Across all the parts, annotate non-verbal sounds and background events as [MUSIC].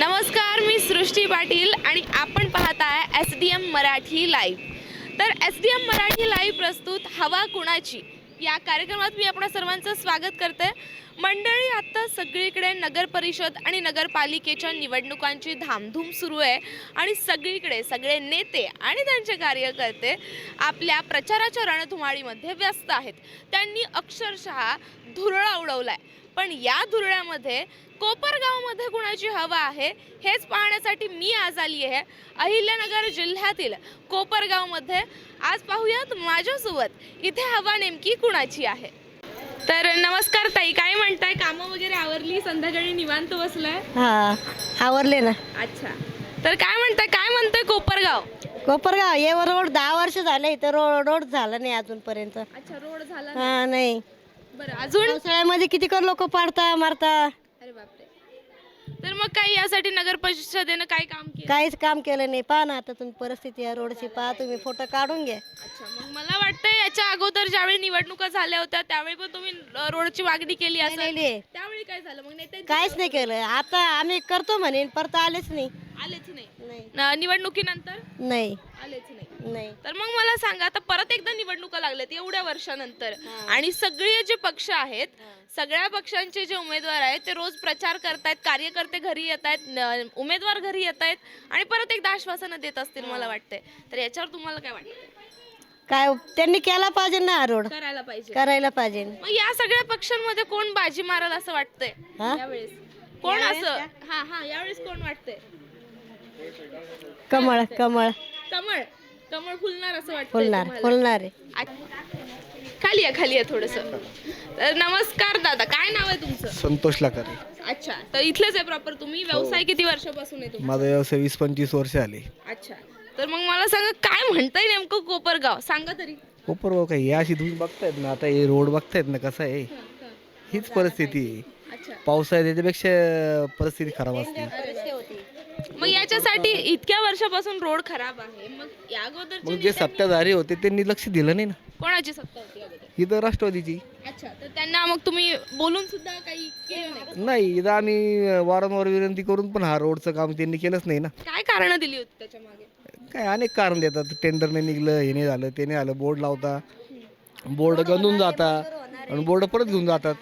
नमस्कार मी सृष्टी पाटील आणि आपण पाहत आहे S D M Marathi live. तर S D M Marathi live प्रस्तुत हवा कुणाची? या कार्यक्रमात मी आपणा सर्वांचं स्वागत करते. मंडळी आत्ता सगळीकडे नगर परिषद आणि नगरपालिकेच्या निवडणुकांची धामधूम सुरू आहे आणि सगळीकडे सगळे नेते आणि त्यांचे कार्यकर्ते आपल्या प्रचाराच्या रणधुमाळीमध्ये व्यस्त आहेत. त्यांनी अक्षरशः धुरळा उडवला आहे पण या धुरळ्यामध्ये कोपरगावमध्ये कुणाची हवा आहे हेच पाहण्यासाठी मी आज आली आहे अहिल्यानगर जिल्ह्यातील कोपरगावमध्ये. आज पाहूयात माझ्यासोबत इथे हवा नेमकी कुणाची आहे? तर नमस्कार ताई काय म्हणताय? कामं वगैरे आवरली? संध्याकाळी निवांत बसलाय? हा आवरले ना. अच्छा. तर काय म्हणताय? काय म्हणताय कोपरगाव? कोपरगाव ये रोड दहा वर्ष झाले इथं रोड रोड झाला नाही अजूनपर्यंत. अच्छा रोड झाला हा नाही? बरं अजून? पावसाळ्यामध्ये किती कर लोक पाडता मारता? तर मग काही यासाठी नगर परिषदेनं काय काम केलं? काहीच काम केलं नाही. पहा ना आता तुम्ही परिस्थिती आहे रोडची पहा तुम्ही फोटो काढून घ्या. अच्छा मग मला वाटतं याच्या अगोदर ज्यावेळी निवडणुका झाल्या होत्या त्यावेळी पण तुम्ही अ, रोडची वागणी केली असेल. त्यावेळी काय झालं? मग नेते काहीच नाही केलं. आता आम्ही करतो म्हणे परत आलेच नाही. आलेच नाही. नाही. न- निवडणुकीनंतर? नाही. आलेच नाही. नाही. तर मग मला सांगा आता परत एकदा निवडणुका लागल्यात एवढ्या वर्षानंतर. आणि सगळे जे पक्ष आहेत सगळ्या पक्षांचे जे उमेदवार आहेत ते रोज प्रचार करतायत कार्यकर्ते घरी येत आहेत उमेदवार घरी येत आहेत आणि परत एकदा आश्वासनं देत असतील मला वाटतंय. तर याच्यावर तुम्हाला काय वाटतं काय त्यांनी केला पाहिजे ना हा रोड? करायला पाहिजे. करायला पाहिजे. मग या सगळ्या पक्षांमध्ये कोण बाजी मारल असं वाटतंय? हा? यावेळेस. कोण असं? हा हा यावेळेस कोण वाटतंय? कमळ कमळ. कमळ. कमळ फुलणार असं वाटतं फुलणार फुलणार आहे. खाली आहे खाली आहे थोडस. तर नमस्कार दादा काय नाव आहे तुमचं? संतोष लाकारे. अच्छा तर इथलेच आहे प्रॉपर तुम्ही? व्यवसाय किती वर्षापासून आहे तुमचा? माझा व्यवसाय वीस पंचवीस वर्ष आले. अच्छा तर मग मला सांगा काय म्हणताय नेमकं कोपरगाव? सांगा तरी. कोपरगाव काय हे अशी तुम्ही बघतायत ना आता हे रोड बघतायत ना कसं आहे? हं, हं. हीच परिस्थिती आहे. अच्छा. पावसाळ्यात त्याच्यापेक्षा परिस्थिती खराब असते. मग याच्यासाठी इतक्या वर्षापासून रोड खराब आहे या मग जे सत्ताधारी होते त्यांनी लक्ष दिलं नाही ना. कोणाची सत्ता होती अगोदर? इथं राष्ट्रवादीची. अच्छा तर त्यांना मग तुम्ही बोलून सुद्धा काही केलं नाही इथं आम्ही वारंवार विनंती करून पण हा रोडचं काम त्यांनी केलंच नाही ना. काय कारण दिली होती त्याच्यामागे? काय अनेक कारण देतात. टेंडर नाही निघलं हे नाही झालं ते नाही झालं बोर्ड लावता. बोर्ड गंजून जाता. आणि बोर्ड परत घेऊन जातात.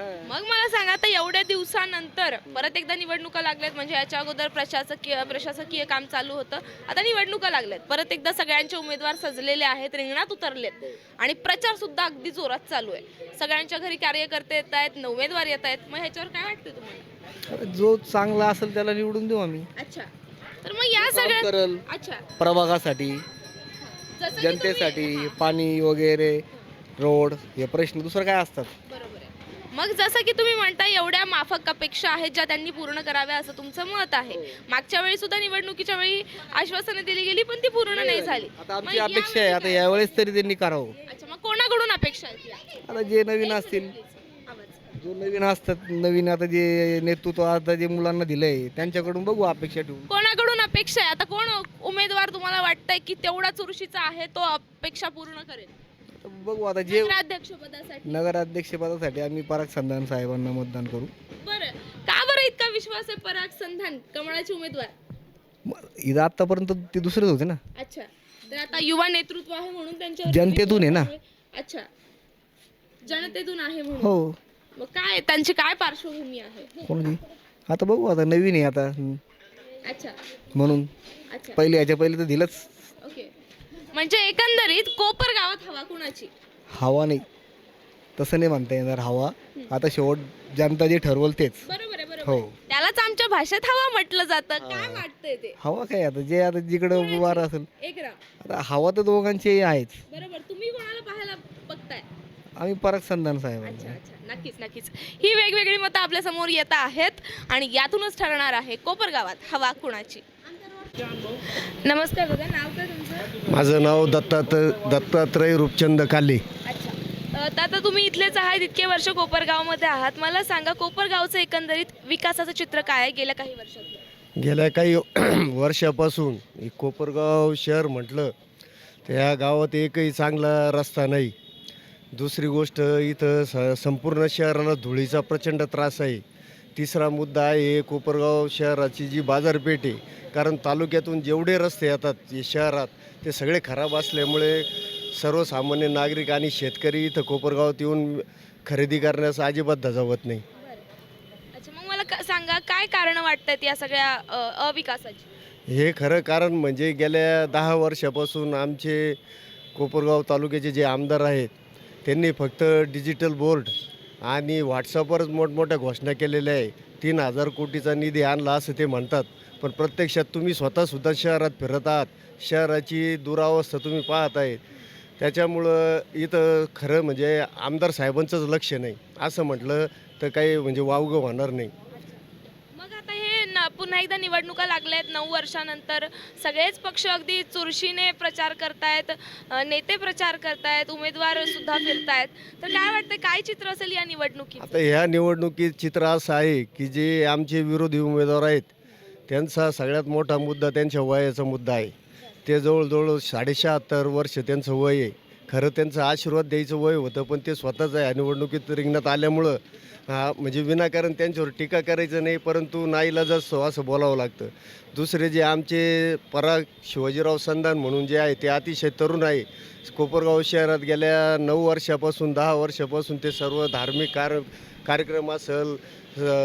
मग मला सांगा आता एवढ्या दिवसानंतर परत एकदा निवडणुका लागल्यात म्हणजे याच्या अगोदर प्रशासकीय प्रशासकीय काम चालू होतं आता निवडणुका लागल्यात. परत एकदा सगळ्यांचे उमेदवार सजलेले आहेत रिंगणात उतरलेत. आणि प्रचार सुद्धा अगदी जोरात चालू आहे. सगळ्यांच्या घरी कार्यकर्ते येत आहेत उमेदवार येत आहेत. मग ह्याच्यावर काय वाटतं तुम्हाला? जो चांगला असेल त्याला निवडून देऊ आम्ही. अच्छा. तर मग या सगळ्या अच्छा. प्रभागासाठी जनतेसाठी पाणी वगैरे रोड हे प्रश्न दुसरं काय असतात? मग जसं की तुम्ही म्हणताय एवढ्या माफक अपेक्षा आहेत ज्या त्यांनी पूर्ण कराव्या असं तुमचं मत आहे. मागच्या वेळी सुद्धा निवडणुकीच्या वेळी आश्वासनं दिली गेली पण ती पूर्ण नाही झाली. आता मग आमची अपेक्षा आहे आता यावेळेस तरी त्यांनी करावं. अच्छा मग कोणाकडून अपेक्षा आहेत या? आता जे नवीन असतील. आवाज. जो नवीन असतात नवीन आता जे नेतृत्व आता जे मुलांना दिलंय त्यांच्याकडून बघू अपेक्षा ठेवून. कोणाकडून अपेक्षा आहे? आता कोण उमेदवार तुम्हाला वाटतंय की तेवढा चुरशीचा आहे तो अपेक्षा पूर्ण करेल? बघू आता जे अध्यक्षपदासाठी नगराध्यक्षपदासाठी आम्ही पराग संधान साहेबांना मतदान करू. बरं. का बरं इतका विश्वास आहे पराग संधान कमळाचे उमेदवार? म- इथं आतापर्यंत ते दुसरेच होते ना. अच्छा. तर आता युवा नेतृत्व आहे म्हणून त्यांच्या जनतेतून आहे ना. अच्छा. जनतेतून आहे म्हणून. हो. मग काय त्यांची काय पार्श्वभूमी आहे? कोणाची? आता बघू आता नवीन आहे आता. अच्छा. म्हणून. अच्छा. पहिले याच्या पहिले तर दिलंच. म्हणजे एकंदरीत कोपर गावात हवा कुणाची? हवा नाही. तसं नाही म्हणता येणार हवा. आता शेवट जनता जे ठरवल तेच. बरोबर आहे बरोबर हो. आहे. त्यालाच आमच्या भाषेत हवा म्हटलं जातं. काय वाटतंय ते? हवा काय आता? जे आता जिकडं वार असेल. एक राव आता हवा तर दोघांची आहेच. बरोबर. तुम्ही कोणाला पाहायला बघताय? आम्ही पराग संधान साहेब अच्छा अच्छा. नक्कीच नक्कीच. ही वेगवेगळी मतं आपल्यासमोर येत आहेत आणि यातूनच ठरणार आहे कोपर गावात हवा कुणाची? नमस्कार दादा नाव काय तुमचं? माझं नाव दत्तात्रय दत्तात्रय रूपचंद काले. अच्छा. अ, तर आता तुम्ही इथलेच आहात इतके वर्ष कोपरगावमध्ये आहात. मला सांगा कोपरगावचं एकंदरीत विकासाचं चित्र काय आहे गेल्या काही वर्षात? गेल्या काही [CLEARS THROAT] वर्षापासून हे कोपरगाव शहर म्हटलं तर या गावात एकही चांगला रस्ता नाही. दुसरी गोष्ट इथं स संपूर्ण शहराला धुळीचा प्रचंड त्रास आहे. तिसरा मुद्दा आहे कोपरगाव शहराची जी बाजारपेठ आहे कारण तालुक्यातून जेवढे रस्ते येतात शहरात ते सगळे खराब असल्यामुळे सर्वसामान्य नागरिक आणि शेतकरी इथं कोपरगावात येऊन खरेदी करण्यास अजिबात धजावत नाही. अच्छा मग मला क- सांगा काय कारण वाटतात या सगळ्या अ, अविकासाची? हे खरं कारण म्हणजे गेल्या दहा वर्षापासून आमचे कोपरगाव तालुक्याचे जे आमदार आहेत त्यांनी फक्त डिजिटल बोर्ड आणि व्हॉट्सअपवरच मोठमोठ्या घोषणा केलेल्या आहे. तीन हजार कोटीचा निधी आणला असं ते म्हणतात. पण प्रत्यक्षात तुम्ही स्वतःसुद्धा शहरात फिरत आहात. शहराची दुरावस्था तुम्ही पाहत आहे. त्याच्यामुळं इथं खरं म्हणजे आमदार साहेबांचंच लक्ष नाही. असं म्हटलं तर काही म्हणजे वावगं होणार नाही. पुन्हा एकदा निवडणुका लागल्या आहेत. नऊ वर्षानंतर सगळेच पक्ष अगदी चुरशीने प्रचार करतायत नेते प्रचार करतायत उमेदवार सुद्धा फिरतायत. तर काय वाटतं काय चित्र असेल या निवडणुकीत? आता ह्या निवडणुकीत चित्र असं आहे की जे आमचे विरोधी उमेदवार आहेत त्यांचा सगळ्यात मोठा मुद्दा त्यांच्या वयाचा मुद्दा आहे. ते जवळजवळ साडेशहात्तर वर्ष त्यांचं वय आहे. खरं त्यांचं आशीर्वाद द्यायचं वय होतं पण ते स्वतःच आहे निवडणुकीत रिंगणात आल्यामुळं हा म्हणजे विनाकारण त्यांच्यावर टीका करायचं नाही परंतु नाईलाज असतो असं बोलावं लागतं. दुसरे जे आमचे पराग शिवाजीराव संधान म्हणून जे आहे ते अतिशय तरुण आहे. कोपरगाव शहरात गेल्या नऊ वर्षापासून दहा वर्षापासून ते सर्व धार्मिक कार कार्यक्रम असेल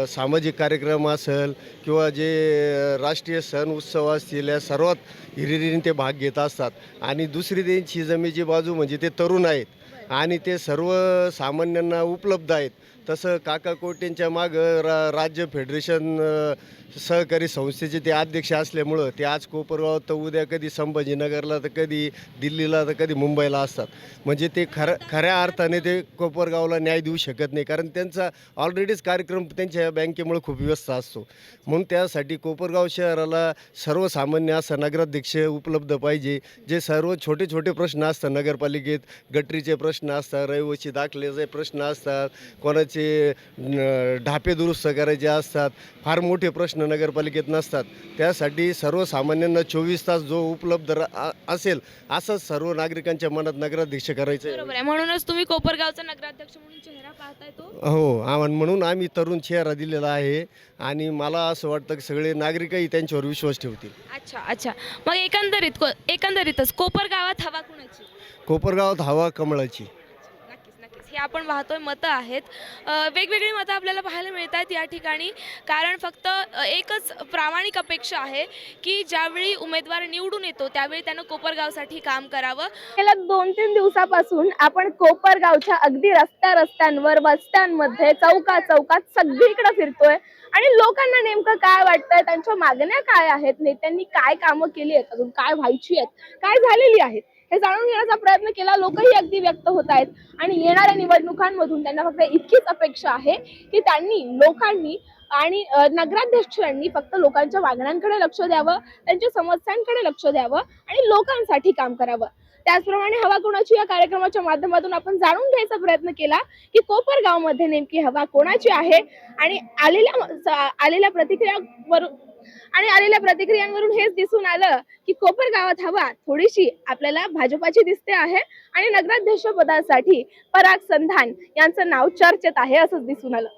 सामाजिक कार्यक्रम असेल किंवा जे राष्ट्रीय सण उत्सव असतील या सर्वात हिरिरीने ते भाग घेत असतात. आणि दुसरी त्यांची जमेची बाजू म्हणजे ते तरुण आहेत. आणि ते सर्व सामान्यांना उपलब्ध आहेत. तसं काका कोटेंच्या मागं रा राज्य फेडरेशन सहकारी संस्थेचे ते अध्यक्ष असल्यामुळं ते आज कोपरगाव तर उद्या कधी संभाजीनगरला तर कधी दिल्लीला तर कधी मुंबईला असतात. म्हणजे ते खरं खऱ्या अर्थाने ते कोपरगावला न्याय देऊ शकत नाही. कारण त्यांचा ऑलरेडीच कार्यक्रम त्यांच्या बँकेमुळे खूप व्यस्त असतो. म्हणून त्यासाठी कोपरगाव शहराला सर्वसामान्य असा नगराध्यक्ष उपलब्ध पाहिजे. जे सर्व छोटे छोटे प्रश्न असतात नगरपालिकेत गटरीचे प्रश्न असतात रहिवासी दाखल्याचे प्रश्न असतात कोणाचे न- ढापे दुरुस्त करायचे असतात फार मोठे प्रश्न नगरपालिकेत नसतात. त्यासाठी सर्वसामान्यांना चोवीस तास जो उपलब्ध असेल असंच सर्व नागरिकांच्या मनात नगराध्यक्ष करायचं आहे. बरोबर आहे. म्हणूनच तुम्ही कोपरगावचा नगराध्यक्ष म्हणून चेहरा पाहताय तो. हो म्हणून आम्ही तरुण चेहरा दिलेला आहे आणि मला असं वाटतं की सगळे नागरिकही त्यांच्यावर विश्वास ठेवतील. अच्छा अच्छा. मग एकंदरीत को- एकंदरीतच कोपर गावात हवा कुणाची? कोपरगावात हवा कमळाची. हे आपण पाहतोय मतं आहेत. वेगवेगळी मतं आपल्याला पाहायला मिळत आहेत या ठिकाणी. कारण फक्त एकच प्रामाणिक अपेक्षा आहे की ज्यावेळी उमेदवार निवडून येतो त्यावेळी त्यानं कोपरगावसाठी काम करावं. गेल्या दोन तीन दिवसापासून आपण कोपरगावच्या अगदी रस्त्या रस्त्यांवर वस्त्यांमध्ये चौका चौकात सगळीकडे फिरतोय. आणि लोकांना नेमकं काय वाटतंय त्यांच्या मागण्या काय आहेत नेत्यांनी काय कामं केली आहेत अजून काय व्हायची आहेत काय झालेली आहेत? हे जाणून घेण्याचा प्रयत्न केला. लोकही अगदी व्यक्त होत आहेत. आणि येणाऱ्या निवडणुकांमधून त्यांना फक्त इतकीच अपेक्षा आहे की त्यांनी लोकांनी आणि नगराध्यक्षांनी फक्त लोकांच्या मागण्यांकडे लक्ष द्यावं त्यांच्या समस्यांकडे लक्ष द्यावं आणि लोकांसाठी काम करावं. त्याचप्रमाणे हवा कोणाची या कार्यक्रमाच्या माध्यमातून आपण जाणून घ्यायचा प्रयत्न केला की कोपरगावमध्ये नेमकी हवा कोणाची आहे आणि आलेल्या आलेल्या प्रतिक्रियावरून आणि आलेल्या प्रतिक्रियांवरून हेच दिसून आलं की कोपर गावात हवा थोडीशी आपल्याला भाजपाची दिसते आहे आणि नगराध्यक्ष पदासाठी पराग संधान यांचं नाव चर्चेत आहे असंच दिसून आलं.